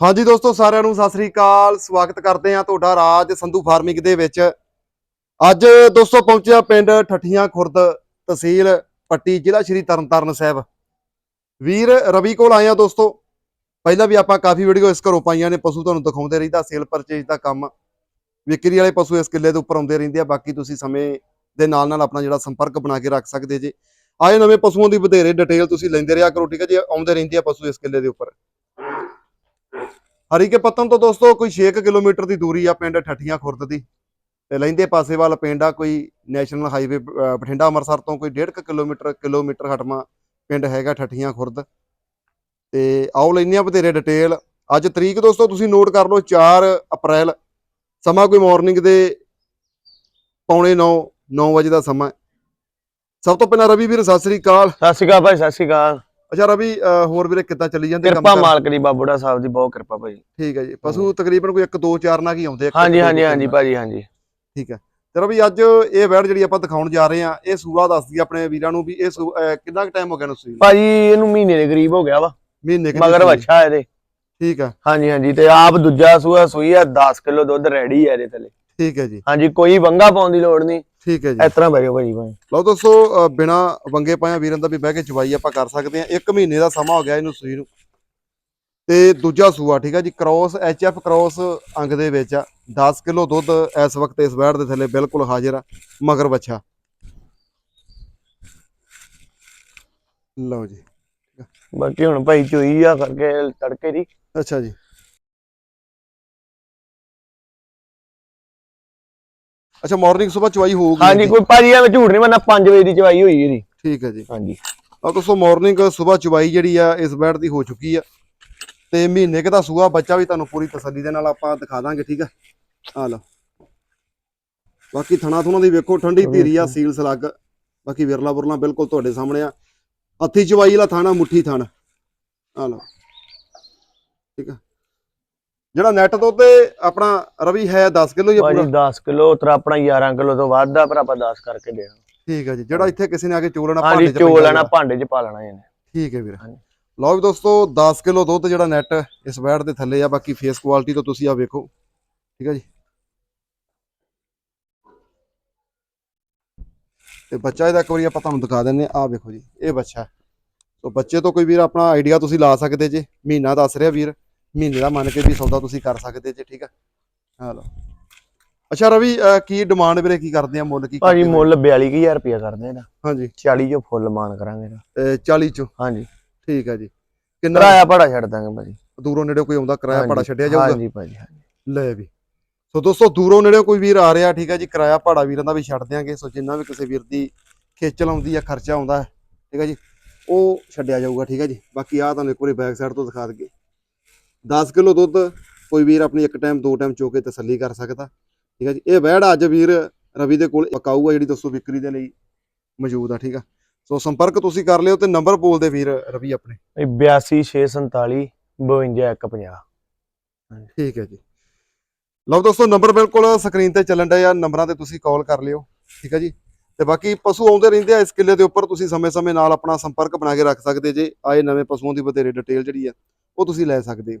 ਹਾਂਜੀ ਦੋਸਤੋ, ਸਾਰਿਆਂ ਨੂੰ ਸਤਿ ਸ੍ਰੀ ਅਕਾਲ। ਸਵਾਗਤ ਕਰਦੇ ਹਾਂ ਤੁਹਾਡਾ ਰਾਜ ਸੰਧੂ ਫਾਰਮਿੰਗ ਦੇ ਵਿੱਚ। ਅੱਜ ਦੋਸਤੋ, ਪਹੁੰਚਿਆ ਪਿੰਡ ਠੱਠੀਆਂ ਖੁਰਦ ਤਹਿਸੀਲ ਪੱਟੀ, ਜ਼ਿਲ੍ਹਾ ਸ਼੍ਰੀ ਤਰਨਤਾਰਨ ਸਾਹਿਬ। ਵੀਰ, ਰਵੀ ਕੋਲ ਆਏ ਆ ਦੋਸਤੋ। ਪਹਿਲਾਂ ਵੀ ਆਪਾਂ ਕਾਫੀ ਵੀਡੀਓ ਇਸ ਘਰੋਂ ਪਾਈਆਂ ਨੇ, ਪਸ਼ੂ ਤੁਹਾਨੂੰ ਦਿਖਾਉਂਦੇ ਰਹੀਦਾ, ਸੇਲ ਪਰਚੇਜ ਦਾ ਕੰਮ। ਵਿਕਰੀ ਵਾਲੇ ਪਸ਼ੂ ਇਸ ਕਿੱਲੇ ਦੇ ਉੱਪਰ ਆਉਂਦੇ ਰਹਿੰਦੇ ਆ, ਬਾਕੀ ਤੁਸੀਂ ਸਮੇਂ ਦੇ ਨਾਲ ਨਾਲ ਆਪਣਾ ਜਿਹੜਾ ਸੰਪਰਕ ਬਣਾ ਕੇ ਰੱਖ ਸਕਦੇ ਜੇ। ਆਏ ਨਵੇਂ ਪਸ਼ੂਆਂ ਦੀ ਵਧੇਰੇ ਡਿਟੇਲ ਤੁਸੀਂ ਲੈਂਦੇ ਰਿਹਾ ਕਰੋ, ਠੀਕ ਹੈ ਜੀ? ਆਉਂਦੇ ਰਹਿੰਦੇ ਆ ਪਸ਼ੂ ਇਸ ਕਿੱਲੇ ਦੇ ਉੱਪਰ। ਹਰੀਕੇ ਪੱਤਨ ਤੋਂ ਦੋਸਤੋ, ਕੋਈ 6 ਕਿਲੋਮੀਟਰ ਦੀ ਦੂਰੀ ਆ ਪਿੰਡ ਠੱਠੀਆਂ ਖੁਰਦ ਦੀ। ਤੇ ਲੈਂਦੇ ਪਾਸੇ ਵੱਲ ਪਿੰਡ ਆ, ਕੋਈ ਨੈਸ਼ਨਲ ਹਾਈਵੇ ਬਠਿੰਡਾ ਅੰਮ੍ਰਿਤਸਰ ਤੋਂ ਕੋਈ 1.5 ਕਿਲੋਮੀਟਰ ਕਿਲੋਮੀਟਰ ਹਟਮਾ ਪਿੰਡ ਹੈਗਾ ਠੱਠੀਆਂ ਖੁਰਦ। ਤੇ ਆਓ ਲੈਂਦੇ ਆ ਬਥੇਰੇ ਡਿਟੇਲ। ਅੱਜ ਤਰੀਕ ਦੋਸਤੋ, ਤੁਸੀਂ ਨੋਟ ਕਰ ਲਓ 4 ਅਪ੍ਰੈਲ, ਸਮਾਂ ਕੋਈ ਮਾਰਨਿੰਗ ਦੇ ਪੌਣੇ 9 9 ਵਜੇ ਦਾ ਸਮਾਂ। ਸਭ ਤੋਂ ਪਹਿਲਾਂ ਰਵੀ ਵੀਰ, ਸਤਿ ਸ੍ਰੀ ਅਕਾਲ। ਸਤਿ ਸ਼੍ਰੀ ਅਕਾਲ ਭਾਈ, ਸਤਿ ਸ਼੍ਰੀ ਅਕਾਲ। ਅੱਛਾ ਰਵੀ ਹੋਰ ਵੀਰੇ ਕਿੱਦਾਂ ਚੱਲੀ ਜਾਂਦੇ ਕਿਰਪਾ ਕਾਰ? ਮਾਲਕ ਦੀ ਬਾਬੂੜਾ ਸਾਹਿਬ ਦੀ ਬਹੁਤ ਕਿਰਪਾ ਭਾਈ ਠੀਕ ਹੈ ਜੀ। ਪਸ਼ੂ ਤਕਰੀਬਨ ਕੋਈ 1 2 4 ਨਾਲ ਹੀ ਆਉਂਦੇ ਆ, ਹਾਂਜੀ ਹਾਂਜੀ ਹਾਂਜੀ। ਭਾਜੀ ਹਾਂਜੀ। ਠੀਕ ਹੈ। ਤੇ ਰਵੀ ਅੱਜ ਇਹ ਵੈੜ ਜਿਹੜੀ ਆਪਾਂ ਦਿਖਾਉਣ ਜਾ ਰਹੇ ਆ ਇਹ ਸੂਆ ਦੱਸਦੀ ਆ ਆਪਣੇ ਵੀਰਾਂ ਨੂੰ ਵੀ ਇਹ ਕਿੰਨਾ ਕੁ ਟਾਈਮ ਹੋ ਗਿਆ ਨੂੰ ਸੂਈ? ਭਾਜੀ ਇਹਨੂੰ ਮਹੀਨੇ ਦੇ ਕਰੀਬ ਹੋ ਗਿਆ ਵਾ। ਮਹੀਨੇ ਕੁ ਦੀ ਮਗਰ। ਵੱਛਾ ਇਹਦੇ। ਠੀਕ ਹੈ। ਹਾਂਜੀ ਹਾਂਜੀ ਤੇ ਆਪ ਦੂਜਾ ਸੂਆ ਸੂਈ ਆ 10 ਕਿਲੋ ਦੁੱਧ ਰੈਡੀ ਹੈ ਇਹਦੇ ਥੱਲੇ। ਠੀਕ ਹੈ ਜੀ। ਹਾਂਜੀ ਕੋਈ ਵੰਗਾ ਪਾਉਣ ਦੀ ਲੋੜ ਨਹੀਂ। ਠੀਕ ਹੈ ਜੀ। ਇਸ ਤਰ੍ਹਾਂ ਬੈਠੋ ਭਾਜੀ ਭਾਈ। ਲਓ ਦੋਸਤੋ ਬਿਨਾਂ ਵੰਗੇ ਪਾਇਆ ਵੀਰਾਂ ਦਾ ਵੀ ਬਹਿ ਕੇ ਚਵਾਈ ਆਪਾਂ ਕਰ ਸਕਦੇ ਆ ਇੱਕ ਮਹੀਨੇ ਦਾ ਸਮਾਂ ਹੋ ਗਿਆ ਇਹਨੂੰ ਸੂਈ ਨੂੰ। ਤੇ ਦੂਜਾ ਸੂਆ ਠੀਕ ਹੈ ਜੀ ਕ੍ਰੋਸ ਐਫ ਕ੍ਰੋਸ ਅੰਗ ਦੇ ਵਿੱਚ ਆ। 10 ਕਿਲੋ ਦੁੱਧ ਇਸ ਵਕਤ ਇਸ ਵੈੜ ਦੇ ਥੱਲੇ ਬਿਲਕੁਲ ਹਾਜ਼ਰ ਆ ਮਗਰ ਬੱਚਾ ਲਓ ਜੀ। ਬਾਕੀ ਹੁਣ ਭਾਈ ਚੋਈ ਆ ਕਰਕੇ ਤੜਕੇ ਦੀ। ਅੱਛਾ ਜੀ। ਅੱਛਾ ਮਾਰਨਿੰਗ ਸਵੇਰ ਚਵਾਈ ਹੋਊਗੀ ਹਾਂਜੀ। ਕੋਈ ਭਾਜੀ ਐਵੇਂ ਝੂਠ ਨਹੀਂ ਮੰਨਣਾ 5 ਵਜੇ ਦੀ ਚਵਾਈ ਹੋਈ ਇਹਦੀ। ਠੀਕ ਹੈ ਜੀ। ਹਾਂਜੀ। ਆ ਦੋਸਤੋ ਮਾਰਨਿੰਗ ਸਵੇਰ ਚਵਾਈ ਜਿਹੜੀ ਆ ਇਸ ਬੈਡ ਦੀ ਹੋ ਚੁੱਕੀ ਆ। ਤੇ ਮਹੀਨੇ ਕੁ ਦਾ ਸੂਆ ਬੱਚਾ ਵੀ ਤੁਹਾਨੂੰ ਪੂਰੀ ਤਸੱਲੀ ਦੇ ਨਾਲ ਆਪਾਂ ਦਿਖਾ ਦਾਂਗੇ ਠੀਕ ਆ? ਆ ਲਓ। ਬਾਕੀ ਥਣਾ ਥੁਣਾ ਦੀ ਵੇਖੋ ਠੰਡੀ ਧੀਰੀ ਆ ਸੀਲ ਸਲੱਗ। ਬਾਕੀ ਵਿਰਲਾ ਬੁਰਲਾ ਬਿਲਕੁਲ ਤੁਹਾਡੇ ਸਾਹਮਣੇ ਆ। ਹੱਥੀ ਚਵਾਈ ਵਾਲਾ ਥਾਣਾ ਮੁੱਠੀ ਥਣ। ਆ ਲਓ। ਠੀਕ ਆ? ਜਿਹੜਾ ਨੈਟ ਤੋਂ ਤੇ ਆਪਣਾ ਰਵੀ ਹੈ 10 ਕਿਲੋ ਭਾਜੀ ਪੂਰਾ? 10 ਕਿਲੋ ਤਰਾ ਆਪਣਾ 11 ਕਿਲੋ ਤੋਂ ਵੱਧ ਆ ਪਰ ਆਪਾਂ 10 ਕਰਕੇ ਦੇਣਾ ਠੀਕ ਹੈ ਜੀ ਜਿਹੜਾ ਇੱਥੇ ਕਿਸੇ ਨੇ ਆ ਕੇ ਚੋਲਣਾ ਭਾਂਡੇ ਚ ਚੋ ਪੈਂਦਾ ਲੈਣਾ। ਭਾਂਡੇ 'ਚ ਪਾ ਲੈਣਾ ਇਹਨੇ। ਠੀਕ ਹੈ ਵੀਰ। ਹਾਂਜੀ। ਲਓ ਵੀ ਦੋਸਤੋ 10 ਕਿਲੋ ਦੁੱਧ ਜਿਹੜਾ ਨੈਟ ਇਸ ਬੈਡ ਦੇ ਥੱਲੇ ਆ ਬਾਕੀ ਫੇਸ ਕੁਆਲਿਟੀ ਤੋਂ ਤੁਸੀਂ ਆ ਵੇਖੋ। ਠੀਕ ਹੈ ਜੀ। ਤੇ ਬੱਚਾ ਇਹਦਾ ਇੱਕ ਵਾਰੀ ਆਪਾਂ ਤੁਹਾਨੂੰ ਦਿਖਾ ਦਿੰਨੇ ਆ ਵੇਖੋ ਜੀ ਇਹ ਬੱਚਾ। ਸੋ ਬੱਚੇ ਤੋਂ ਕੋਈ ਵੀਰ ਆਪਣਾ ਆਈਡੀਆ ਤੁਸੀਂ ਲਾ ਸਕਦੇ ਜੇ ਮਹੀਨਾ ਦੱਸ ਰਿਹਾ ਵੀਰ। ਮਹੀਨੇ ਦਾ ਮੰਨ ਕੇ ਵੀ ਸੌਦਾ ਤੁਸੀਂ ਕਰ ਸਕਦੇ ਜੇ ਠੀਕ ਹੈ ਹਾਂ ਲਓ। ਅੱਛਾ ਰਵੀ ਅਹ ਕੀ ਡਿਮਾਂਡ ਵੀਰੇ ਕੀ ਕਰਦੇ ਆ? ਮੁੱਲ ਕੀ ਭਾਜੀ ਮੁੱਲ 42000 ਰੁਪਇਆ ਕਰਦੇ ਇਹਦਾ ਹਾਂਜੀ। 40 ਜੋ ਫੁੱਲ ਮਾਨ ਕਰਾਂਗੇ ਇਹਦਾ ਅਹ 40 ਚੋਂ? ਹਾਂਜੀ। ਠੀਕ ਹੈ ਜੀ। ਕਿੰਨਾ ਕਿਰਾਇਆ ਭਾੜਾ ਛੱਡ ਦਾਂਗੇ ਭਾਜੀ। ਦੂਰੋਂ ਨੇੜੇ ਕੋਈ ਆਉਂਦਾ ਕਿਰਾਇਆ ਹਾਂਜੀ, ਭਾੜਾ ਛੱਡਿਆ ਜਾਊਗਾ? ਹਾਂਜੀ ਭਾਜੀ ਹਾਂਜੀ। ਲੈ ਵੀ। ਸੋ ਦੋਸਤੋ ਦੂਰੋਂ ਨੇੜੇ ਕੋਈ ਵੀਰ ਆ ਰਿਹਾ ਠੀਕ ਹੈ ਜੀ ਕਿਰਾਇਆ ਭਾੜਾ ਵੀਰਾਂ ਦਾ ਵੀ ਛੱਡ ਦਿਆਂਗੇ। ਸੋ ਜਿੰਨਾ ਵੀ ਕਿਸੇ ਵੀਰ ਦੀ ਖੇਚਲ ਆਉਂਦੀ ਆ ਖਰਚਾ ਆਉਂਦਾ ਹੈ ਠੀਕ ਹੈ ਜੀ ਉਹ ਛੱਡਿਆ ਜਾਊਗਾ ਠੀਕ ਹੈ ਜੀ। ਬਾਕੀ ਆ ਤੁਹਾਨੂੰ ਇੱਕ ਵਾਰੀ ਬੈਕ ਸਾਈਡ ਤੋਂ ਦਿਖਾ ਦਈਏ। 10 ਕਿਲੋ ਦੁੱਧ ਕੋਈ ਵੀਰ ਆਪਣੀ ਇੱਕ ਟਾਈਮ ਦੋ ਟਾਈਮ ਚੋ ਕੇ ਤਸੱਲੀ ਕਰ ਸਕਦਾ। ਠੀਕ ਹੈ ਜੀ? ਇਹ ਵਹਿੜ ਅੱਜ ਵੀਰ ਰਵੀ ਦੇ ਕੋਲ ਪਕਾਊ ਆ ਜਿਹੜੀ ਦੋਸਤੋ ਵਿਕਰੀ ਦੇ ਲਈ ਮੌਜੂਦ ਆ ਠੀਕ ਆ? ਸੋ ਸੰਪਰਕ ਤੁਸੀਂ ਕਰ ਲਿਓ ਤੇ ਨੰਬਰ ਬੋਲਦੇ ਵੀਰ ਰਵੀ ਆਪਣੇ। 82647 52150 ਠੀਕ ਹੈ ਜੀ। ਲਓ ਦੋਸਤੋ ਨੰਬਰ ਬਿਲਕੁਲ ਸਕਰੀਨ ਤੇ ਚੱਲਣ ਡਿਆ ਨੰਬਰਾਂ ਤੇ ਤੁਸੀਂ ਕਾਲ ਕਰ ਲਿਓ। ਠੀਕ ਹੈ ਜੀ? ਤੇ ਬਾਕੀ ਪਸ਼ੂ ਆਉਂਦੇ ਰਹਿੰਦੇ ਆ ਇਸ ਕਿੱਲੇ ਦੇ ਉੱਪਰ ਤੁਸੀਂ ਸਮੇਂ-ਸਮੇਂ ਨਾਲ ਆਪਣਾ ਸੰਪਰਕ ਬਣਾ ਕੇ ਰੱਖ ਸਕਦੇ ਜੇ। ਆਏ ਨਵੇਂ ਪਸ਼ੂਆਂ ਦੀ ਬਥੇਰੇ ਡਿਟੇਲ ਜਿਹੜੀ ਆ ਉਹ ਤੁਸੀਂ ਲੈ ਸਕਦੇ ਹੋ।